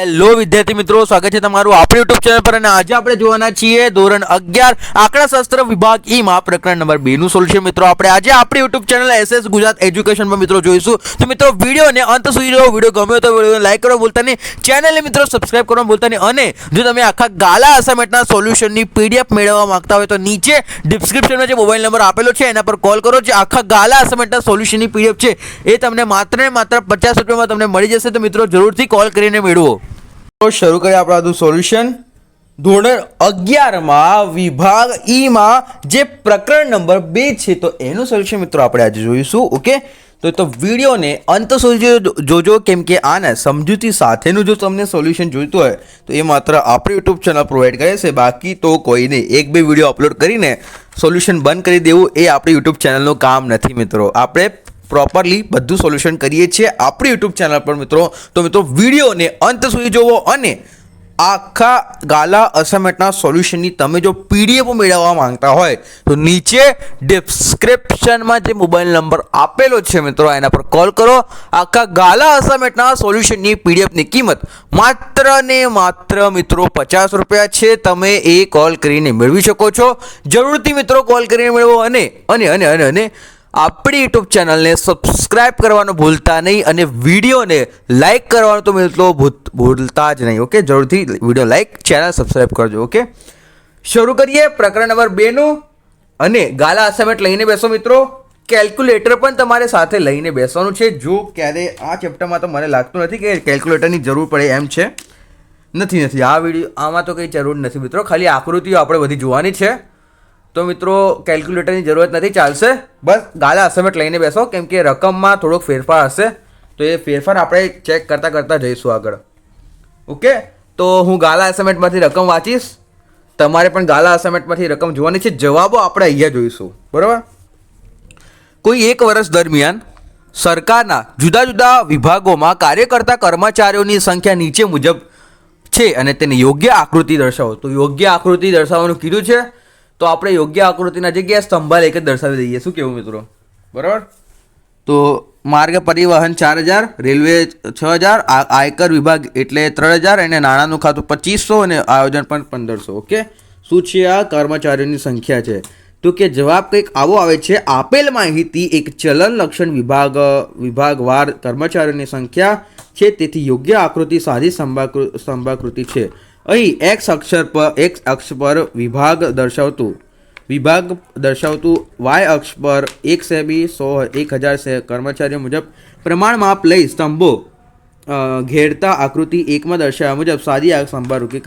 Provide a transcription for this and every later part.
Hello વિદ્યાર્થી મિત્રો, સ્વાગત છે તમારું આપણી યુટ્યુબ ચેનલ પર અને આજે આપણે જોવાના છીએ ધોરણ અગિયાર આંકડાશાસ્ત્ર વિભાગ ઈ માં પ્રકરણ નંબર બે નું સોલ્યુશન. મિત્રો, આપણે આજે આપણી YouTube channel SS Gujarat education પર મિત્રો જોઈશું. તો મિત્રો વિડીયોને અંત સુધી જો વીડિયો ગમ્યો તો વિડીયોને લાઈક કરો, ભૂલતા નહીં. ચેનલને મિત્રો સબસ્ક્રાઇબ કરવા ભૂલતા નહીં. અને જો તમે આખા ગાલા અસાઇનમેન્ટના સોલ્યુશનની પીડીએફ મેળવવા માંગતા હોય તો નીચે ડિસ્ક્રિપ્શનમાં જે મોબાઈલ નંબર આપેલો છે, એના પર કોલ કરો. જે આખા ગાલા અસાઇનમેન્ટના સોલ્યુશનની પીડીએફ છે, એ તમને માત્ર ને માત્ર પચાસ રૂપિયામાં તમને મળી જશે. તો મિત્રો, જરૂરથી કોલ કરીને મેળવો. તો શરૂ કરીએ આપણે આજનું સોલ્યુશન ધોરણ અગિયારમાં વિભાગ ઈમાં જે પ્રકરણ નંબર બે છે, તો એનું સોલ્યુશન મિત્રો આપણે આજે જોઈશું, ઓકે? તો તો વિડીયોને અંત સુધી જોજો, કેમ કે આને સમજૂતી સાથેનું જો તમને સોલ્યુશન જોઈતું હોય, તો એ માત્ર આપણી યુટ્યુબ ચેનલ પ્રોવાઈડ કરે છે, બાકી તો કોઈ નહીં એક બે વીડિયો અપલોડ કરીને સોલ્યુશન બંધ કરી દેવું એ આપણી યુટ્યુબ ચેનલનું કામ નથી મિત્રો. આપણે પ્રોપરલી બધું સોલ્યુશન કરીએ છીએ આપણી યુટ્યુબ ચેનલ પર મિત્રો. તો મિત્રો, વિડીયોને અંત સુધી જોવો અને આખા ગાલા અસાઇનમેન્ટના સોલ્યુશનની તમે જો પીડીએફ મેળવવા માંગતા હોય, તો નીચે ડિસ્ક્રિપ્શનમાં જે મોબાઈલ નંબર આપેલો છે મિત્રો, એના પર કોલ કરો. આખા ગાલા અસાઇનમેન્ટના સોલ્યુશનની પીડીએફની કિંમત માત્ર ને માત્ર મિત્રો પચાસ રૂપિયા છે. તમે એ કોલ કરીને મેળવી શકો છો. જરૂરથી મિત્રો કોલ કરીને મેળવો અને અને અને અને અને આપણી યુટ્યુબ ચેનલને સબસ્ક્રાઇબ કરવાનું ભૂલતા નહીં અને વિડીયોને લાઈક કરવાનું તો મિત્રો ભૂલતા જ નહીં ઓકે જરૂરથી વીડિયો લાઈક ચેનલ સબસ્ક્રાઇબ કરજો ઓકે શરૂ કરીએ પ્રકરણ નંબર બેનું અને ગાલા અસાઇનમેન્ટ લઈને બેસો મિત્રો. કેલ્ક્યુલેટર પણ તમારે સાથે લઈને બેસવાનું છે. જો ક્યારે આ ચેપ્ટરમાં તો મને લાગતું નથી કે કેલ્ક્યુલેટરની જરૂર પડે એમ છે. નથી નથી. આ વીડિયો, આમાં તો કંઈ જરૂર નથી મિત્રો. ખાલી આકૃતિઓ આપણે બધી જોવાની છે. તો મિત્રો કેલ્ક્યુલેટરની જરૂરત નથી, ચાલશે? બસ ગાલા અસાઇનમેન્ટ લઈને બેસો, કેમ કે રકમમાં થોડોક ફેરફાર હશે. તો એ ફેરફાર આપણે ચેક કરતાં કરતાં જઈશું આગળ. ઓકે? તો હું ગાલા અસમેટમાંથી રકમ વાંચીશ. તમારે પણ ગાલા અસમેટમાંથી રકમ જોવાની છે. જવાબો આપણે અહીંયા જોઈશું. બરાબર? કોઈ એક વર્ષ દરમિયાન સરકારના જુદા જુદા વિભાગોમાં કાર્ય કરતા કર્મચારીઓની સંખ્યા નીચે મુજબ છે અને તેને યોગ્ય આકૃતિ દર્શાવો. તો યોગ્ય આકૃતિ દર્શાવવાનું કીધું છે. તો આપણે યોગ્ય આકૃતિના જગ્યાએ સ્તંભાલ એક જ દર્શાવી દઈએ. શું કેવું મિત્રો? બરાબર? તો માર્ગ પરિવહન ચાર હજાર, રેલવે છ હજાર આયકર વિભાગ એટલે ત્રણ હજાર અને નાણાંનું ખાતું પચીસો અને આયોજન પણ પંદરસો. ઓકે? શું છે આ? કર્મચારીઓની સંખ્યા છે. તો કે જવાબ કંઈક આવો આવે છે. આપેલ માહિતી એક ચલન લક્ષણ વિભાગ, વિભાગવાર કર્મચારીઓની સંખ્યા છે. તેથી યોગ્ય આકૃતિ સાદી સ્તંભાકૃતિ છે. અહીં એક્સ અક્ષર પર એક્સ અક્ષ પર વિભાગ દર્શાવતું. વિભાગ દર્શાવતું વાય અક્ષ પર એક સેબી સો, એક હજાર સે, કર્મચારીઓ મુજબ પ્રમાણ માપ લઈ સ્તંભો ઘેરતા આકૃતિ એકમાં દર્શાવ્યા મુજબ સાદી સ્તંભાકૃતિ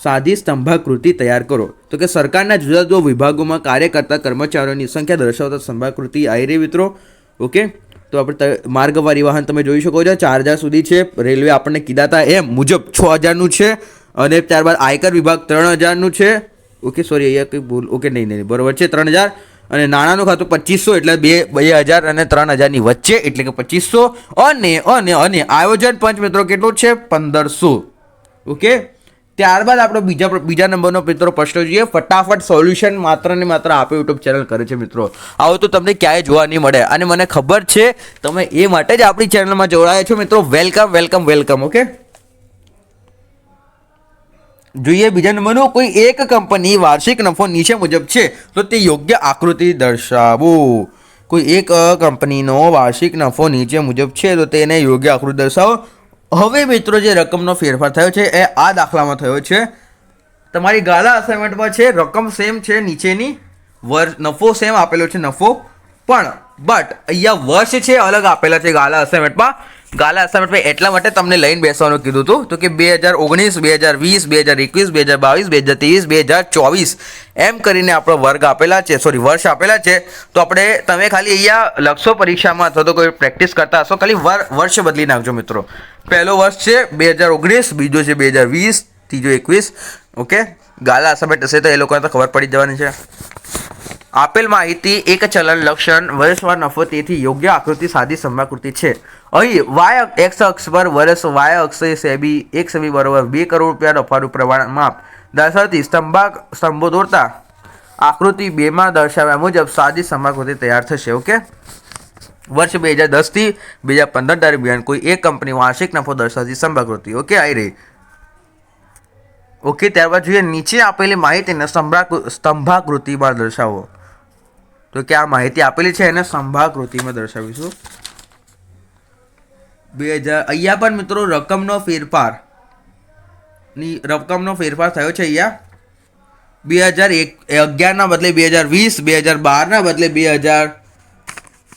સાદી સ્તંભાકૃતિ તૈયાર કરો. તો કે સરકારના જુદા જુદા વિભાગોમાં કાર્ય કરતા કર્મચારીઓની સંખ્યા દર્શાવતા સ્તંભાકૃતિ આવી રહી મિત્રો ઓકે? તો આપણે માર્ગ પરિવહન તમે જોઈ શકો છો. ચાર હજાર સુધી છે. રેલવે આપણને કીધા હતા એમ મુજબ છ હજારનું છે. અને ત્યારબાદ આયકર વિભાગ ત્રણ હજારનું છે. ઓકે સોરી અહીંયા કંઈ ભૂલ, ઓકે, નહીં નહીં બરોબર છે, ત્રણ હજાર. અને નાણાંનું ખાતું પચીસો, એટલે બે બે હજાર અને ત્રણ હજારની વચ્ચે, એટલે કે પચીસો. અને અને અને આયોજન પંચ મિત્રો કેટલું છે? પંદરસો. ઓકે? ત્યારબાદ આપણો બીજા બીજા નંબરનો મિત્રો પ્રશ્ન જોઈએ. ફટાફટ સોલ્યુશન માત્ર ને માત્ર આપે યુટ્યુબ ચેનલ કરે છે મિત્રો. આવું તો તમને ક્યાંય જોવા નહીં મળે. અને મને ખબર છે, તમે એ માટે જ આપણી ચેનલમાં જોડાયા છો મિત્રો. Welcome welcome welcome, okay? જોઈએ, બીજા નંબરનું કોઈ એક કંપની વાર્ષિક નફો નીચે મુજબ છે, તો તે યોગ્ય આકૃતિ દર્શાવો. કોઈ એક કંપનીનો વાર્ષિક નફો નીચે મુજબ છે, તો તેને યોગ્ય આકૃતિ દર્શાવો. હવે મિત્રો, જે રકમનો ફેરફાર થયો છે, એ આ દાખલામાં થયો છે. તમારી ગાલા અસાઇનમેન્ટમાં છે, રકમ સેમ છે, નીચેની વર્ષ નફો સેમ આપેલો છે, નફો પણ બટ અહીંયા વર્ષ છે, અલગ આપેલા છે ગાલા અસાઇનમેન્ટમાં ગાલા અસાઇનમેન્ટમાં એટલા માટે તમને લઈને બેસવાનું કીધું હતું તો કે બે હજાર ઓગણીસ, બે હજાર વીસ, બે હજાર એકવીસ, બે હજાર બાવીસ, બે હજાર ત્રેવીસ બે હજાર ચોવીસ, એમ કરીને આપણો વર્ગ આપેલા છે સોરી વર્ષ આપેલા છે. તો આપણે તમે ખાલી અહીંયા લખશો પરીક્ષામાં અથવા તો કોઈ પ્રેક્ટિસ કરતા હશો, ખાલી વર, વર્ષ બદલી નાખજો મિત્રો. પહેલો વર્ષ છે બે હજાર ઓગણીસ, બીજો છે બે હજાર વીસ, ત્રીજો એકવીસ ઓકે ગાલા અસાઇનમેન્ટ હશે તો એ લોકોને તો ખબર પડી જવાની છે. આપેલ માહિતી એક ચલન લક્ષણ વર્ષમાં નફો, તેથી યોગ્ય આકૃતિ, સાદી સંભાકૃતિ છે. અહીં વાય એક્સ અક્ષ પર વર્ષ વાય અક્ષે સેબી એક સેબી બરોબર બે કરોડ રૂપિયા નફાનું પ્રમાણ માપ. દર્શાવતી સ્તંભા સ્તંભો દોરતા. આકૃતિ બેમાં દર્શાવ્યા મુજબ સાદી સંભાકૃતિ તૈયાર થશે, ઓકે? વર્ષ બે હજાર દસથી બે હજાર પંદર દરમિયાન કોઈ એક કંપની વાર્ષિક નફો દર્શાવતી સંભાકૃતિ ઓકે આવી રહી. ઓકે, ત્યારબાદ જોઈએ, નીચે આપેલી માહિતીને સ્તંભા સ્તંભાકૃતિમાં દર્શાવો. તો કે આ માહિતી આપેલી છે એને સંભાકૃતિમાં દર્શાવીશું. બે હજાર અહીંયા પણ મિત્રો રકમનો ફેરફાર. ની રકમનો ફેરફાર થયો છે અહીંયા. બે હજાર એક અગિયારના બદલે બે હજાર વીસ, બે હજાર બારના બદલે બે હજાર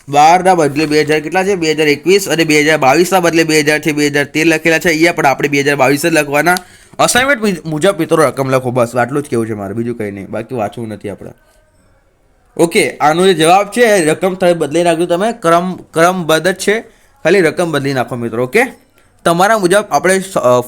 બારના બદલે બે હજાર કેટલા છે? બે હજાર એકવીસ અને બે હજાર બાવીસના બદલે બે હજાર છે બે હજાર તેર લખેલા છે. અહીંયા પણ આપણે બે હજાર બાવીસ જ લખવાના. અસાઇનમેન્ટ મુજબ મિત્રો રકમ લખો. બસ, આટલું જ કેવું છે મારે. બીજું કંઈ નહીં. બાકી વાંચવું નથી આપણે. ઓકે આનો જે જવાબ છે, રકમ થાય બદલી નાખજો તમે. ક્રમ ક્રમબદ્ધ છે. ખાલી રકમ બદલી નાખો મિત્રો ઓકે તમારા મુજબ આપણે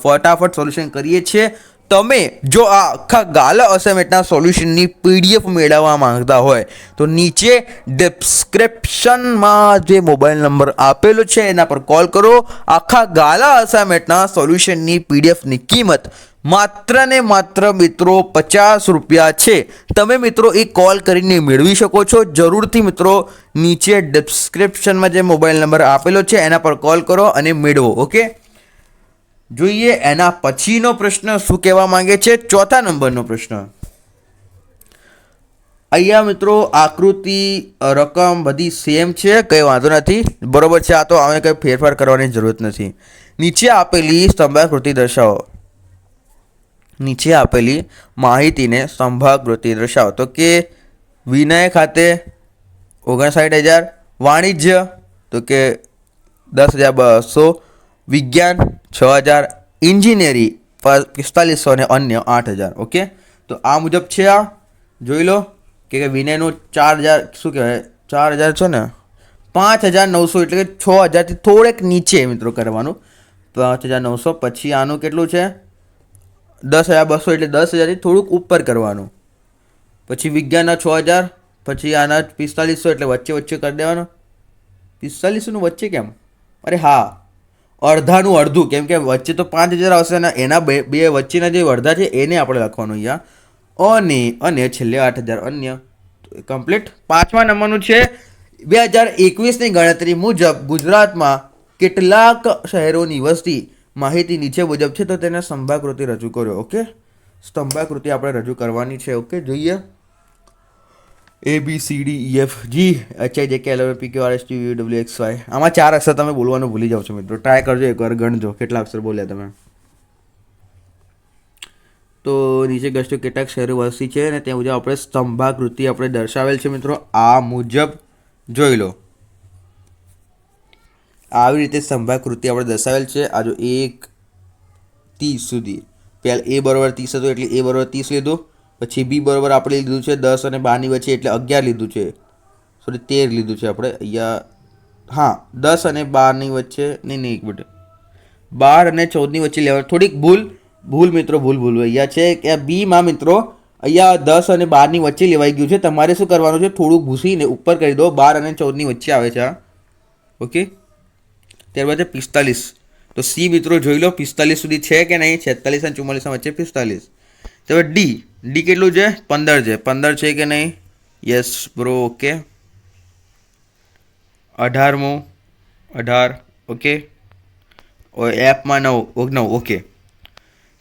ફટાફટ સોલ્યુશન કરીએ છીએ. તમે જો આ આખા ગાલા અસાઇનમેન્ટના સોલ્યુશનની પીડીએફ મેળવવા માંગતા હોય, તો નીચે ડિસ્ક્રિપ્શનમાં જે મોબાઈલ નંબર આપેલો છે, એના પર કોલ કરો. આખા ગાલા અસાઇનમેન્ટના સોલ્યુશનની પીડીએફની કિંમત માત્ર ને માત્ર મિત્રો પચાસ રૂપિયા છે. તમે મિત્રો એ કોલ કરીને મેળવી શકો છો. જરૂરથી મિત્રો નીચે ડિસ્ક્રિપ્શનમાં જે મોબાઈલ નંબર આપેલો છે, એના પર કોલ કરો અને મેળવો ઓકે જોઈએ એના પછીનો પ્રશ્ન શું કહેવા માંગે છે? ચોથા નંબરનો પ્રશ્ન. અહીંયા મિત્રો આકૃતિ, રકમ બધી સેમ છે, કંઈ વાંધો નથી. બરોબર છે, આ તો અમે કંઈ ફેરફાર કરવાની જરૂરત નથી. નીચે આપેલી સ્તંભાકૃતિ દર્શાવો. નીચે આપેલી માહિતીને સંભાગૃતિ દર્શાવો તો કે વિનય ખાતે ઓગણસાઠ હજાર વાણિજ્ય, તો કે દસ હજાર બસો વિજ્ઞાન, છ હજાર ઇન્જિનિયરી પિસ્તાલીસો અને અન્ય આઠ હજાર, ઓકે? તો આ મુજબ છે આ. જોઈ લો કે વિનયનું ચાર હજાર, શું કહેવાય? ચાર હજાર છે ને? પાંચ હજાર નવસો એટલે કે છ હજારથી થોડેક નીચે મિત્રો કરવાનું. પાંચ હજાર નવસો પછી આનું કેટલું છે? દસ હજાર, બસો એટલે દસ હજારથી થોડુંક ઉપર કરવાનું. પછી વિજ્ઞાનના છ હજાર, પછી આના પિસ્તાલીસો એટલે વચ્ચે વચ્ચે કરી દેવાનો. પિસ્તાલીસોનું વચ્ચે કેમ? અરે હા. અડધાનું અડધું, કેમ કે વચ્ચે તો પાંચ હજાર આવશે અને એના બે બે વચ્ચેના જે અડધા છે, એને આપણે લખવાનું અહીંયા. અને અને છેલ્લે આઠ હજાર, અન્ય. કમ્પ્લીટ. પાંચમા નંબરનું છે, બે હજાર એકવીસની ગણતરી મુજબ ગુજરાતમાં કેટલાક શહેરોની વસ્તી માહિતી નીચે મુજબ છે, તો તેને સ્તંભાકૃતિ રજૂ કર્યો ઓકે? સ્તંભાકૃતિ આપણે રજૂ કરવાની છે, ઓકે? જોઈએ. A B C D F G H I J K L M P Q R S T W X Y આમાં ચાર અક્ષર તમે બોલવાનું ભૂલી જાઓ છો મિત્રો. ટ્રાય કરજો એકવાર ગણજો. કેટલા અક્ષર બોલ્યા તમે? તો નીચે ગસ્ટો કેટલાક શહેરો વસ્તી છે, અને તે મુજબ આપણે સ્તંભાકૃતિ આપણે દર્શાવેલ છે, મિત્રો. આ મુજબ જોઈ લો. આવી રીતે સ્તંભાકૃતિ આપણે દર્શાવેલ છે આ જો એક ત્રીસ સુધી. પહેલાં એ બરોબર ત્રીસ હતું એટલે એ બરોબર ત્રીસ લીધું. પછી બી બરોબર આપણે લીધું છે દસ અને બારની વચ્ચે એટલે અગિયાર લીધું છે. સોરી, તેર લીધું છે આપણે. અહીંયા હા, દસ અને બારની વચ્ચે, નહીં નહીં, એક મિનિટ. બાર અને ચૌદની વચ્ચે લેવા થોડીક ભૂલ ભૂલ મિત્રો, ભૂલ ભૂલ. અહીંયા છે કે બીમાં મિત્રો, અહીંયા દસ અને બારની વચ્ચે લેવાઈ ગયું છે. તમારે શું કરવાનું છે? થોડુંક ભૂસીને ઉપર કરી દો. બાર અને ચૌદની વચ્ચે આવે છે ઓકે? ત્યારબાદ છે પિસ્તાલીસ. તો સી મિત્રો જોઈ લો, પિસ્તાલીસ સુધી છે કે નહીં? છેતાલીસ અને ચુમ્માલીસ વચ્ચે પિસ્તાલીસ. તો ડી ડી કેટલું છે? પંદર છે. પંદર છે કે નહીં? યસ બ્રો ઓકે અઢારમું. અઢાર ઓકે એપમાં નવ નવ ઓકે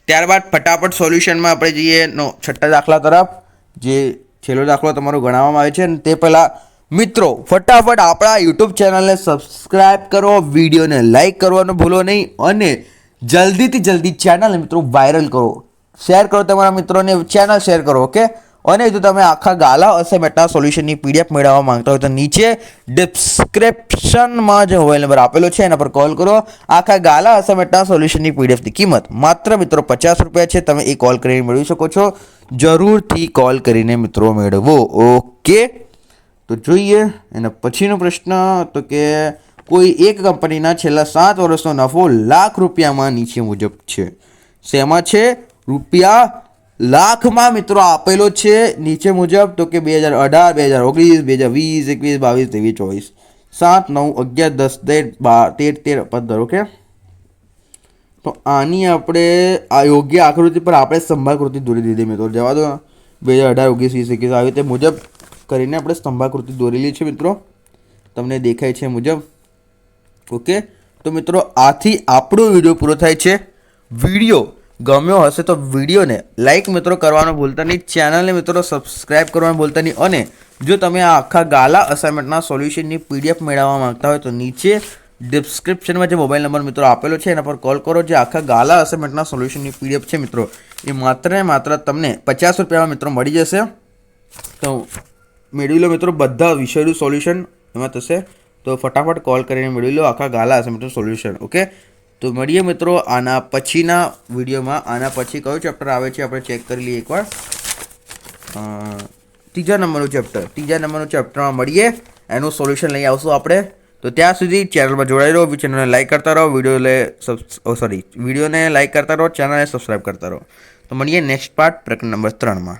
ત્યારબાદ ફટાફટ સોલ્યુશનમાં આપણે જઈએ નો છઠ્ઠા દાખલા તરફ, જે છેલ્લો દાખલો તમારો ગણાવવામાં આવે છે. અને તે પહેલાં મિત્રો, ફટાફટ આપણા યુટ્યુબ ચેનલને સબસ્ક્રાઈબ કરો, વિડીયોને લાઈક કરવાનું ભૂલો નહીં અને જલ્દીથી જલ્દી ચેનલને મિત્રો વાયરલ કરો. શેર કરો તમારા મિત્રોને ચેનલ શેર કરો ઓકે અને જો તમે આખા ગાલા અસાઇનમેન્ટના સોલ્યુશનની પીડીએફ મેળવવા માંગતા હોય તો નીચે ડિસ્ક્રિપ્શનમાં જે મોબાઈલ નંબર આપેલો છે, એના પર કોલ કરો. આખા ગાલા અસાઇનમેન્ટના સોલ્યુશનની પીડીએફની કિંમત માત્ર મિત્રો પચાસ રૂપિયા છે. તમે એ કોલ કરીને મેળવી શકો છો. જરૂરથી કોલ કરીને મિત્રો મેળવો ઓકે તો જોઈએ. એના પછીનો પ્રશ્ન તો કે કોઈ એક કંપનીના છેલ્લા સાત વર્ષનો નફો લાખ રૂપિયામાં નીચે મુજબ છે. શેમાં છે? રૂપિયા લાખમાં મિત્રો આપેલો છે. નીચે મુજબ તો કે બે હજાર અઢાર, બે હજાર ઓગણીસ, બે હજાર વીસ, એકવીસ, બાવીસ, ત્રેવીસ, ચોવીસ. સાત, નવ, અગિયાર, દસ, તેર, બાર, તેર તેર પંદર ઓકે? તો આની આપણે આ યોગ્ય આકૃતિ પર આપણે સ્તંભાકૃતિ દોરી દીધી મિત્રો. જવા દો. બે હજાર અઢાર, ઓગણીસ, વીસ, એકવીસ, આવી રીતે મુજબ કરીને આપણે સ્તંભાકૃતિ દોરેલી છે મિત્રો. તમને દેખાય છે મુજબ. ઓકે તો મિત્રો, આથી આપણો વીડિયો પૂરો થાય છે. વીડિયો ગમ્યો હશે તો વિડીયોને લાઈક મિત્રો કરવાનું ભૂલતા નહીં. ચેનલને મિત્રો સબસ્ક્રાઈબ કરવાનું ભૂલતા નહીં. અને જો તમે આ આખા ગાલા અસાઇનમેન્ટના સોલ્યુશનની પીડીએફ મેળવવા માંગતા હોય તો નીચે ડિસ્ક્રિપ્શનમાં જે મોબાઈલ નંબર મિત્રો આપેલો છે, એના પર કોલ કરો. જે આખા ગાલા અસાઇનમેન્ટના સોલ્યુશનની પીડીએફ છે મિત્રો, એ માત્ર ને માત્ર તમને પચાસ રૂપિયામાં મિત્રો મળી જશે. તો મેળવી લો મિત્રો, બધા વિષયનું સોલ્યુશન એમાં થશે. તો ફટાફટ કોલ કરીને મેળવી લો, આખા ગાલા હશે મિત્રો સોલ્યુશન ઓકે તો મળીએ મિત્રો આના પછીના વિડીયોમાં. આના પછી કયો ચેપ્ટર આવે છે આપણે ચેક કરી લઈએ એકવાર. ત્રીજા નંબરનું ચેપ્ટર ત્રીજા નંબરનું ચેપ્ટરમાં મળીએ. એનું સોલ્યુશન લઈ આવશું આપણે. તો ત્યાં સુધી ચેનલમાં જોડાઈ રહો ચેનલને લાઇક કરતા રહો વીડિયો લે સોરી વિડીયોને લાઇક કરતા રહો ચેનલને સબસ્ક્રાઈબ કરતા રહો. તો મળીએ નેક્સ્ટ પાર્ટ પ્રકરણ નંબર ત્રણમાં.